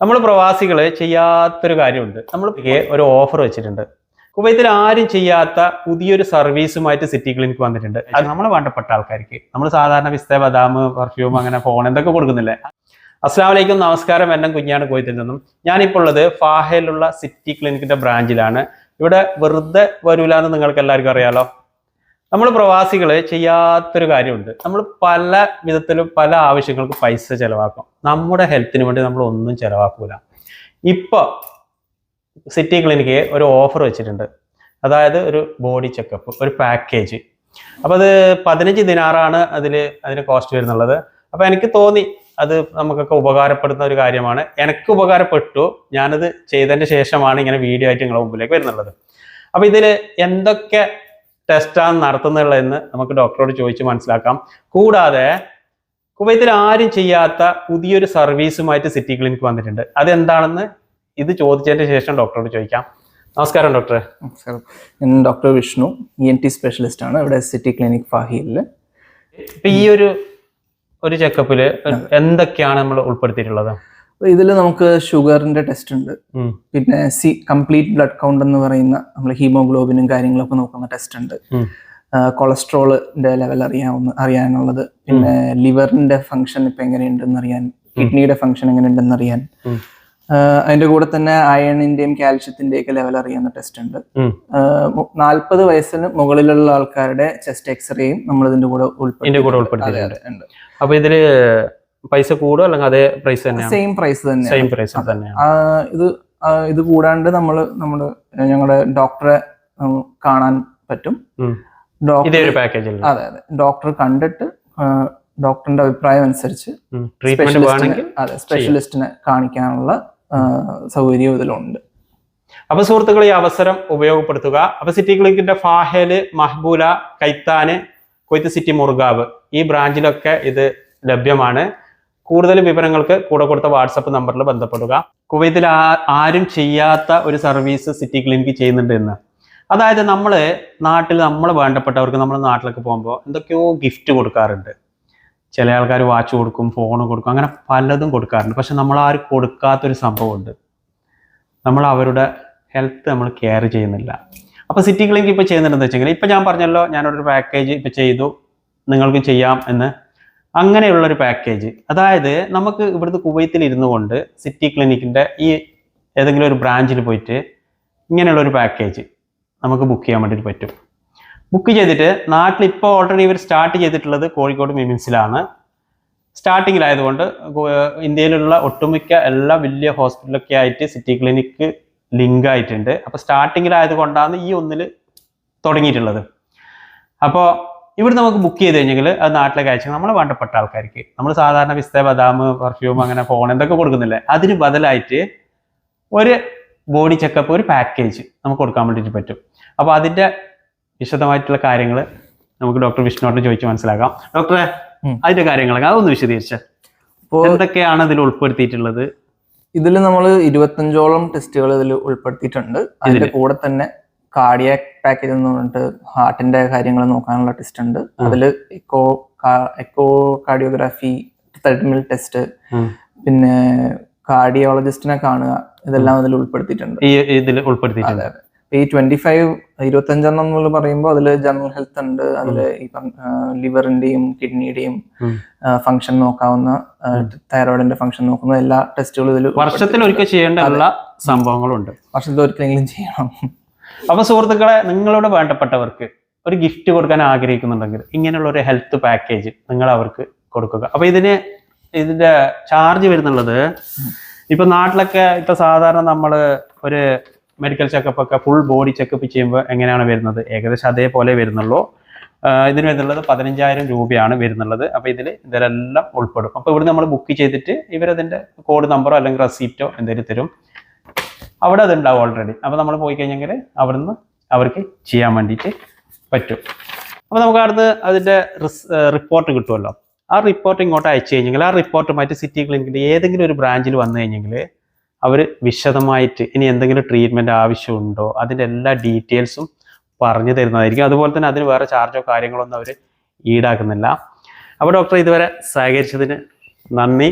നമ്മൾ പ്രവാസികൾ ചെയ്യാത്തൊരു കാര്യമുണ്ട്. നമ്മൾ ഒരു ഓഫർ വെച്ചിട്ടുണ്ട്. കുവൈത്തിൽ ആരും ചെയ്യാത്ത പുതിയൊരു സർവീസുമായിട്ട് സിറ്റി ക്ലിനിക്ക് വന്നിട്ടുണ്ട്. അത് നമ്മൾ വേണ്ടപ്പെട്ട ആൾക്കാർക്ക്. നമ്മൾ സാധാരണ പിസ്ത ബദാം പെർഫ്യൂം അങ്ങനെ ഫോൺ എന്തൊക്കെ കൊടുക്കുന്നില്ലേ? അസ്സാം വലൈക്കും നമസ്കാരം എന്നെ കുഞ്ഞാണ് കുവൈത്തിൽ നിന്നും. ഞാനിപ്പോൾ ഉള്ളത് ഫാഹയിലുള്ള സിറ്റി ക്ലിനിക്കിന്റെ ബ്രാഞ്ചിലാണ് ഇവിടെ വെറുതെ വരൂല എന്ന് നിങ്ങൾക്ക് എല്ലാവർക്കും അറിയാലോ. നമ്മൾ പ്രവാസികൾ ചെയ്യാത്തൊരു കാര്യമുണ്ട്. നമ്മൾ പല വിധത്തിലും പല ആവശ്യങ്ങൾക്ക് പൈസ ചെലവാക്കും. നമ്മുടെ ഹെൽത്തിന് വേണ്ടി നമ്മൾ ഒന്നും ചെലവാക്കൂല. ഇപ്പോൾ സിറ്റി ക്ലിനിക്ക് ഒരു ഓഫർ വെച്ചിട്ടുണ്ട്. അതായത് ഒരു ബോഡി ചെക്കപ്പ് ഒരു പാക്കേജ്. അപ്പോൾ അത് പതിനഞ്ച് ദിനാറാണ് അതിൽ അതിന് കോസ്റ്റ് വരുന്നുള്ളത്. അപ്പോൾ എനിക്ക് തോന്നി അത് നമുക്കൊക്കെ ഉപകാരപ്പെടുന്ന ഒരു കാര്യമാണ്. എനിക്ക് ഉപകാരപ്പെട്ടു. ഞാനത് ചെയ്തതിന് ശേഷമാണ് ഇങ്ങനെ വീഡിയോ ആയിട്ട് നിങ്ങളുടെ മുമ്പിലേക്ക് വരുന്നുള്ളത്. അപ്പോൾ ഇതിൽ എന്തൊക്കെ ടെസ്റ്റാണ് നടത്തുന്നുള്ളതെന്ന് നമുക്ക് ഡോക്ടറോട് ചോദിച്ച് മനസ്സിലാക്കാം. കൂടാതെ കുവൈത്തിൽ ആരും ചെയ്യാത്ത പുതിയൊരു സർവീസുമായിട്ട് സിറ്റി ക്ലിനിക്ക് വന്നിട്ടുണ്ട്. അതെന്താണെന്ന് ഇത് ചോദിച്ചതിന് ശേഷം ഡോക്ടറോട് ചോദിക്കാം. നമസ്കാരം ഡോക്ടർ നമസ്കാരം. ഞാൻ doctor Vishnu E N T specialist ആണ് ഇവിടെ സിറ്റി ക്ലിനിക് ഫാഹിയിൽ. ഇപ്പൊ ഈ ഒരു ഒരു ചെക്കപ്പിൽ എന്തൊക്കെയാണ് നമ്മൾ ഉൾപ്പെടുത്തിയിട്ടുള്ളത്? ഇതിൽ നമുക്ക് ഷുഗറിന്റെ ടെസ്റ്റ് ഉണ്ട്. പിന്നെ സി കംപ്ലീറ്റ് ബ്ലഡ് കൗണ്ട് എന്ന് പറയുന്ന നമ്മൾ ഹീമോഗ്ലോബിനും കാര്യങ്ങളൊക്കെ നോക്കുന്ന ടെസ്റ്റ് ഉണ്ട്. കൊളസ്ട്രോളിന്റെ ലെവൽ അറിയാവുന്ന അറിയാനുള്ളത്. പിന്നെ ലിവറിന്റെ ഫംഗ്ഷൻ ഇപ്പൊ എങ്ങനെയുണ്ടെന്ന് അറിയാൻ കിഡ്നിയുടെ ഫംഗ്ഷൻ എങ്ങനെയുണ്ടെന്ന് അറിയാൻ. അതിന്റെ കൂടെ തന്നെ അയണിന്റെയും കാൽഷ്യത്തിന്റെയും ഒക്കെ ലെവൽ അറിയാവുന്ന ടെസ്റ്റ് ഉണ്ട്. നാൽപ്പത് വയസ്സിന് മുകളിലുള്ള ആൾക്കാരുടെ ചെസ്റ്റ് എക്സ്റേയും നമ്മൾ ഇതിന്റെ കൂടെ ഉൾപ്പെടുത്തി അപ്പൊ ഇതിൽ പൈസ കൂടും അല്ലെങ്കിൽ അതേ പ്രൈസ് തന്നെയാണ്. സെയിം പ്രൈസ് തന്നെ സെയിം പ്രൈസ് തന്നെയാണ്. ഇത് ഇത് കൂടാണ്ട് നമ്മൾ നമ്മുടെ ഞങ്ങളുടെ ഡോക്ടറെ കാണാൻ പറ്റും. ഡോക്ടർ പാക്കേജിൽ അതെ അതെ. ഡോക്ടർ കണ്ടിട്ട് ഡോക്ടറിന്റെ അഭിപ്രായം അനുസരിച്ച് അതെ സ്പെഷ്യലിസ്റ്റിനെ കാണിക്കാനുള്ള സൗകര്യം ഇതിലുണ്ട്. അപ്പൊ സുഹൃത്തുക്കൾ ഈ അവസരം ഉപയോഗപ്പെടുത്തുക. അപ്പൊ സിറ്റി ക്ലിനിക്കിന്റെ ഫാഹേൽ മഹബൂല കൈത്താന് കൊയ്ത്ത് സിറ്റി മുർഗാവ് ഈ ബ്രാഞ്ചിലൊക്കെ ഇത് ലഭ്യമാണ്. കൂടുതൽ വിവരങ്ങൾക്ക് കൂടെ കൊടുത്ത വാട്സപ്പ് നമ്പറിൽ ബന്ധപ്പെടുക. കുവൈത്തിൽ ആരും ചെയ്യാത്ത ഒരു സർവീസ് സിറ്റി ക്ലിനിക്ക് ചെയ്യുന്നുണ്ട് എന്ന് അതായത് നമ്മൾ നാട്ടിൽ നമ്മൾ വേണ്ടപ്പെട്ടവർക്ക് നമ്മൾ നാട്ടിലൊക്കെ പോകുമ്പോൾ എന്തൊക്കെയോ ഗിഫ്റ്റ് കൊടുക്കാറുണ്ട്. ചില ആൾക്കാർ വാച്ച് കൊടുക്കും ഫോൺ കൊടുക്കും അങ്ങനെ പലതും കൊടുക്കാറുണ്ട്. പക്ഷെ നമ്മൾ ആരും കൊടുക്കാത്തൊരു സംഭവമുണ്ട്. നമ്മൾ അവരുടെ ഹെൽത്ത് നമ്മൾ കെയർ ചെയ്യുന്നില്ല. അപ്പോൾ സിറ്റി ക്ലിനിക്ക് ഇപ്പോൾ ചെയ്യുന്നുണ്ടെന്ന് വെച്ചെങ്കിൽ ഇപ്പോൾ ഞാൻ പറഞ്ഞല്ലോ ഞാനൊരു പാക്കേജ് ഇപ്പോൾ ചെയ്തു നിങ്ങൾക്ക് ചെയ്യാം എന്ന് അങ്ങനെയുള്ളൊരു പാക്കേജ് അതായത് നമുക്ക് ഇവിടുത്തെ കുവൈത്തിൽ ഇരുന്നു കൊണ്ട് സിറ്റി ക്ലിനിക്കിന്റെ ഈ ഏതെങ്കിലും ഒരു ബ്രാഞ്ചിൽ പോയിട്ട് ഇങ്ങനെയുള്ളൊരു പാക്കേജ് നമുക്ക് ബുക്ക് ചെയ്യാൻ വേണ്ടിയിട്ട് പറ്റും. ബുക്ക് ചെയ്തിട്ട് നാട്ടിൽ ഇപ്പോൾ ഓൾറെഡി ഇവർ സ്റ്റാർട്ട് ചെയ്തിട്ടുള്ളത് കോഴിക്കോട് മിമിൻസിലാണ്. സ്റ്റാർട്ടിങ്ങിലായതുകൊണ്ട് ഇന്ത്യയിലുള്ള ഒട്ടുമിക്ക എല്ലാ വലിയ ഹോസ്പിറ്റലൊക്കെ ആയിട്ട് സിറ്റി ക്ലിനിക്ക് ലിങ്ക് ആയിട്ടുണ്ട്. അപ്പോൾ സ്റ്റാർട്ടിങ്ങിലായതുകൊണ്ടാണ് ഈ ഒന്നിൽ തുടങ്ങിയിട്ടുള്ളത്. അപ്പോൾ ഇവിടെ നമുക്ക് ബുക്ക് ചെയ്ത് കഴിഞ്ഞെങ്കിൽ അത് നാട്ടിലേക്ക് അയച്ചാൽ നമ്മൾ വേണ്ടപ്പെട്ട ആൾക്കാർക്ക്. നമ്മൾ സാധാരണ പിസ്ത ബദാം പെർഫ്യൂം അങ്ങനെ ഫോൺ എന്തൊക്കെ കൊടുക്കുന്നില്ലേ? അതിന് ബദലായിട്ട് ഒരു ബോഡി ചെക്കപ്പ് ഒരു പാക്കേജ് നമുക്ക് കൊടുക്കാൻ വേണ്ടിയിട്ട് പറ്റും. അപ്പോൾ അതിന്റെ വിശദമായിട്ടുള്ള കാര്യങ്ങൾ നമുക്ക് ഡോക്ടർ വിഷ്ണുവിനോട് ചോദിച്ച് മനസ്സിലാക്കാം. ഡോക്ടറെ അതിന്റെ അതിന്റെ കാര്യങ്ങളൊക്കെ അതൊന്ന് വിശദീകരിച്ച. എന്തൊക്കെയാണ് ഇതിൽ ഉൾപ്പെടുത്തിയിട്ടുള്ളത്? ഇതിൽ നമ്മൾ ഇരുപത്തഞ്ചോളം ടെസ്റ്റുകൾ ഇതിൽ ഉൾപ്പെടുത്തിയിട്ടുണ്ട്. അതിന്റെ കൂടെ തന്നെ കാർഡിയാക് പാക്കേജ് എന്ന് പറഞ്ഞിട്ട് ഹാർട്ടിന്റെ കാര്യങ്ങൾ നോക്കാനുള്ള ടെസ്റ്റ് ഉണ്ട്. അതിൽ echo echo cardiography treadmill test പിന്നെ കാർഡിയോളജിസ്റ്റിനെ കാണുക ഇതെല്ലാം അതിൽ ഉൾപ്പെടുത്തിയിട്ടുണ്ട്. ഈ ഇതിൽ ഉൾപ്പെടുത്തിയിട്ടുണ്ട്. ഈ ട്വന്റി ഫൈവ് ഇരുപത്തഞ്ചെണ്ണം നമ്മൾ പറയുമ്പോൾ അതിൽ ജനറൽ ഹെൽത്ത് ഉണ്ട്. അതിൽ ഇപ്പം ലിവറിന്റെയും കിഡ്നിയുടെയും. ഫംഗ്ഷൻ നോക്കാവുന്ന തൈറോയിഡിന്റെ ഫംഗ്ഷൻ നോക്കുന്ന എല്ലാ ടെസ്റ്റുകളും ഇതിൽ വർഷത്തിൽ ഒരിക്കൽ ചെയ്യേണ്ട എല്ലാ സംഭവങ്ങളുണ്ട്. വർഷത്തിൽ ഒരിക്കലെങ്കിലും ചെയ്യണം. അപ്പൊ സുഹൃത്തുക്കളെ നിങ്ങളോട് വേണ്ടപ്പെട്ടവർക്ക് ഒരു ഗിഫ്റ്റ് കൊടുക്കാൻ ആഗ്രഹിക്കുന്നുണ്ടെങ്കിൽ ഇങ്ങനെയുള്ള ഒരു ഹെൽത്ത് പാക്കേജ് നിങ്ങൾ അവർക്ക് കൊടുക്കുക. അപ്പൊ ഇതിന് ഇതിന്റെ ചാർജ് വരുന്നുള്ളത് ഇപ്പൊ നാട്ടിലൊക്കെ ഇപ്പൊ സാധാരണ നമ്മൾ ഒരു മെഡിക്കൽ ചെക്കപ്പ് ഒക്കെ ഫുൾ ബോഡി ചെക്കപ്പ് ചെയ്യുമ്പോൾ എങ്ങനെയാണ് വരുന്നത്? ഏകദേശം അതേപോലെ വരുന്നുള്ളൂ. ഇതിന് വരുന്നുള്ളത് പതിനഞ്ചായിരം രൂപയാണ് വരുന്നുള്ളത്. അപ്പൊ ഇതിൽ ഇതിലെല്ലാം ഉൾപ്പെടും. അപ്പൊ ഇവിടെ നമ്മൾ ബുക്ക് ചെയ്തിട്ട് ഇവരതിന്റെ കോഡ് നമ്പറോ അല്ലെങ്കിൽ റെസീപ്റ്റോ എന്തെങ്കിലും തരും. അവിടെ അതുണ്ടാവും ഓൾറെഡി അപ്പോൾ നമ്മൾ പോയി കഴിഞ്ഞെങ്കിൽ അവിടുന്ന് അവർക്ക് ചെയ്യാൻ വേണ്ടിയിട്ട് പറ്റും. അപ്പോൾ നമുക്ക് അടുത്ത് അതിന്റെ റിപ്പോർട്ട് കിട്ടുമല്ലോ ആ റിപ്പോർട്ട് ഇങ്ങോട്ട് അയച്ചു കഴിഞ്ഞെങ്കിൽ ആ റിപ്പോർട്ട് റിപ്പോർട്ടുമായിട്ട് സിറ്റി ക്ലിനിക്കിന്റെ ഏതെങ്കിലും ഒരു ബ്രാഞ്ചിൽ വന്നു കഴിഞ്ഞെങ്കിൽ അവർ വിശദമായിട്ട് ഇനി എന്തെങ്കിലും ട്രീറ്റ്മെന്റ് ആവശ്യമുണ്ടോ അതിന്റെ എല്ലാ ഡീറ്റെയിൽസും പറഞ്ഞു തരുന്നതായിരിക്കും. അതുപോലെ തന്നെ അതിന് വേറെ ചാർജോ കാര്യങ്ങളോ ഒന്നും അവർ ഈടാക്കുന്നില്ല. അപ്പോൾ ഡോക്ടർ ഇതുവരെ സഹകരിച്ചതിന് നന്ദി.